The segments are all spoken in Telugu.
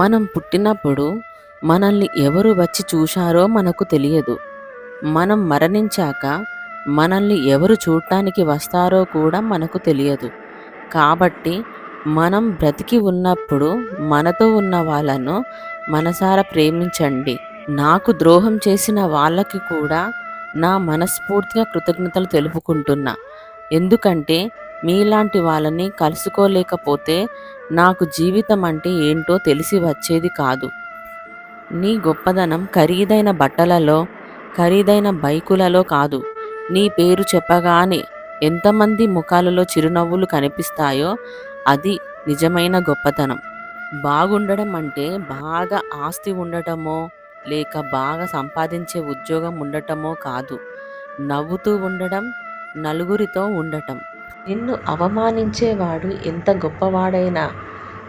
మనం పుట్టినప్పుడు మనల్ని ఎవరు వచ్చి చూశారో మనకు తెలియదు. మనం మరణించాక మనల్ని ఎవరు చూడటానికి వస్తారో కూడా మనకు తెలియదు. కాబట్టి మనం బ్రతికి ఉన్నప్పుడు మనతో ఉన్న వాళ్ళను మనసారా ప్రేమించండి. నాకు ద్రోహం చేసిన వాళ్ళకి కూడా నా మనస్ఫూర్తిగా కృతజ్ఞతలు తెలుపుకుంటున్నా. ఎందుకంటే మీలాంటి వాళ్ళని కలుసుకోలేకపోతే నాకు జీవితం అంటే ఏంటో తెలిసి వచ్చేది కాదు. నీ గొప్పదనం ఖరీదైన బట్టలలో ఖరీదైన బైకులలో కాదు. నీ పేరు చెప్పగానే ఎంతమంది ముఖాలలో చిరునవ్వులు కనిపిస్తాయో అది నిజమైన గొప్పతనం బాగుండడం అంటే బాగా ఆస్తి ఉండటమో లేక బాగా సంపాదించే ఉద్యోగం ఉండటమో కాదు. నవ్వుతూ ఉండడం నలుగురితో ఉండటం. నిన్ను అవమానించేవాడు ఎంత గొప్పవాడైనా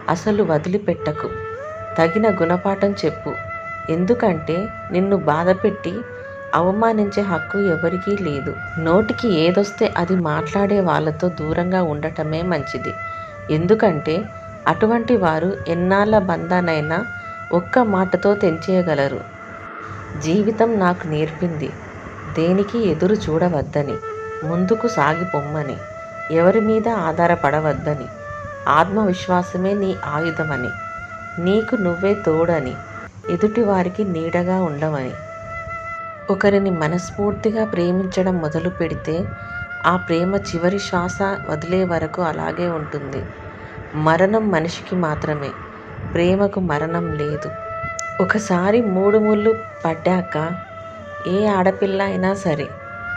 అసలు వదిలిపెట్టకు. తగిన గుణపాఠం చెప్పు. ఎందుకంటే నిన్ను బాధపెట్టి అవమానించే హక్కు ఎవరికీ లేదు. నోటికి ఏదొస్తే అది మాట్లాడే వాళ్ళతో దూరంగా ఉండటమే మంచిది. ఎందుకంటే అటువంటి వారు ఎన్నాళ్ళ బంధానైనా ఒక్క మాటతో తెంచేయగలరు. జీవితం నాకు నేర్పింది. దేనికి ఎదురు చూడవద్దని ముందుకు సాగిపోమ్మని. ఎవరి మీద ఆధారపడవద్దని. ఆత్మవిశ్వాసమే నీ ఆయుధమని. నీకు నువ్వే తోడని. ఎదుటివారికి నీడగా ఉండవని ఒకరిని మనస్ఫూర్తిగా ప్రేమించడం మొదలు పెడితే ఆ ప్రేమ చివరి శ్వాస వదిలే వరకు అలాగే ఉంటుంది. మరణం మనిషికి మాత్రమే. ప్రేమకు మరణం లేదు. ఒకసారి మూడు ముళ్ళు పడ్డాక ఏ ఆడపిల్ల అయినా సరే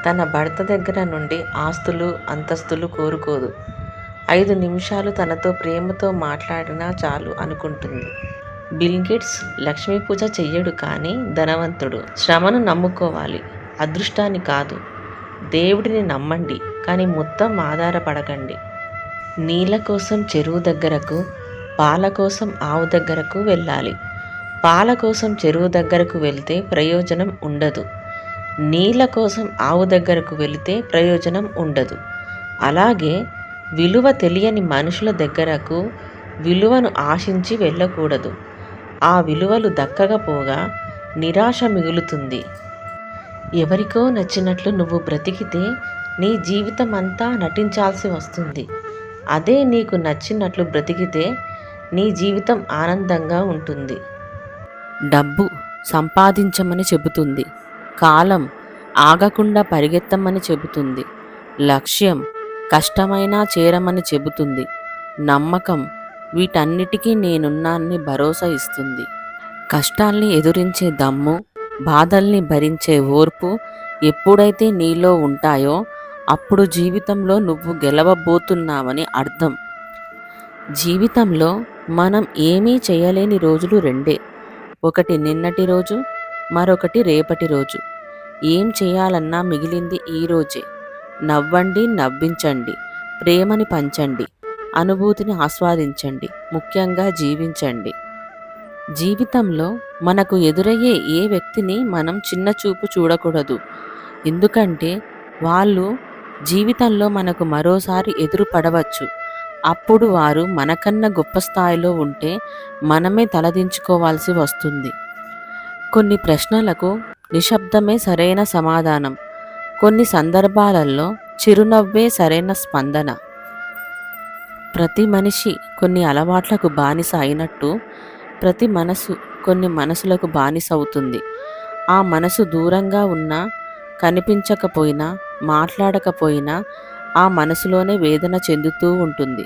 తన భర్త దగ్గర నుండి ఆస్తులు అంతస్తులు కోరుకోదు. ఐదు నిమిషాలు తనతో ప్రేమతో మాట్లాడినా చాలు అనుకుంటుంది. బిల్గేట్స్ లక్ష్మీ పూజ చెయ్యడు కానీ ధనవంతుడు. శ్రమను నమ్ముకోవాలి. అదృష్టాన్ని కాదు. దేవుడిని నమ్మండి కానీ మొత్తం ఆధారపడకండి. నీళ్ళ కోసం చెరువు దగ్గరకు పాల కోసం ఆవు దగ్గరకు వెళ్ళాలి. పాల కోసం చెరువు దగ్గరకు వెళ్తే ప్రయోజనం ఉండదు. నీళ్ళ కోసం ఆవు దగ్గరకు వెళితే ప్రయోజనం ఉండదు. అలాగే విలువ తెలియని మనుషుల దగ్గరకు విలువను ఆశించి వెళ్ళకూడదు. ఆ విలువలు దక్కకపోగా నిరాశ మిగులుతుంది. ఎవరికో నచ్చినట్లు నువ్వు బ్రతికితే నీ జీవితం అంతా నటించాల్సి వస్తుంది. అదే నీకు నచ్చినట్లు బ్రతికితే నీ జీవితం ఆనందంగా ఉంటుంది. డబ్బు సంపాదించమని చెబుతుంది. కాలం ఆగకుండా పరిగెత్తమని చెబుతుంది. లక్ష్యం కష్టమైనా చేరమని చెబుతుంది. నమ్మకం వీటన్నిటికీ నేనున్నాన్ని భరోసా ఇస్తుంది. కష్టాల్ని ఎదురించే దమ్ము బాధల్ని భరించే ఓర్పు ఎప్పుడైతే నీలో ఉంటాయో అప్పుడు జీవితంలో నువ్వు గెలవబోతున్నావని అర్థం. జీవితంలో మనం ఏమీ చేయలేని రోజులు రెండే. ఒకటి నిన్నటి రోజు మరొకటి రేపటి రోజు. ఏం చేయాలన్నా మిగిలింది ఈ రోజే. నవ్వండి నవ్వించండి. ప్రేమని పంచండి. అనుభూతిని ఆస్వాదించండి. ముఖ్యంగా జీవించండి. జీవితంలో మనకు ఎదురయ్యే ఏ వ్యక్తిని మనం చిన్న చూపు చూడకూడదు. ఎందుకంటే వాళ్ళు జీవితంలో మనకు మరోసారి ఎదురు పడవచ్చు అప్పుడు వారు మనకన్నా గొప్ప స్థాయిలో ఉంటే మనమే తలదించుకోవాల్సి వస్తుంది. కొన్ని ప్రశ్నలకు నిశ్శబ్దమే సరైన సమాధానం. కొన్ని సందర్భాలలో చిరునవ్వే సరైన స్పందన. ప్రతి మనిషి కొన్ని అలవాట్లకు బానిస అయినట్టు ప్రతి మనసు కొన్ని మనసులకు బానిస అవుతుంది. ఆ మనసు దూరంగా ఉన్నా కనిపించకపోయినా మాట్లాడకపోయినా ఆ మనసులోనే వేదన చెందుతూ ఉంటుంది.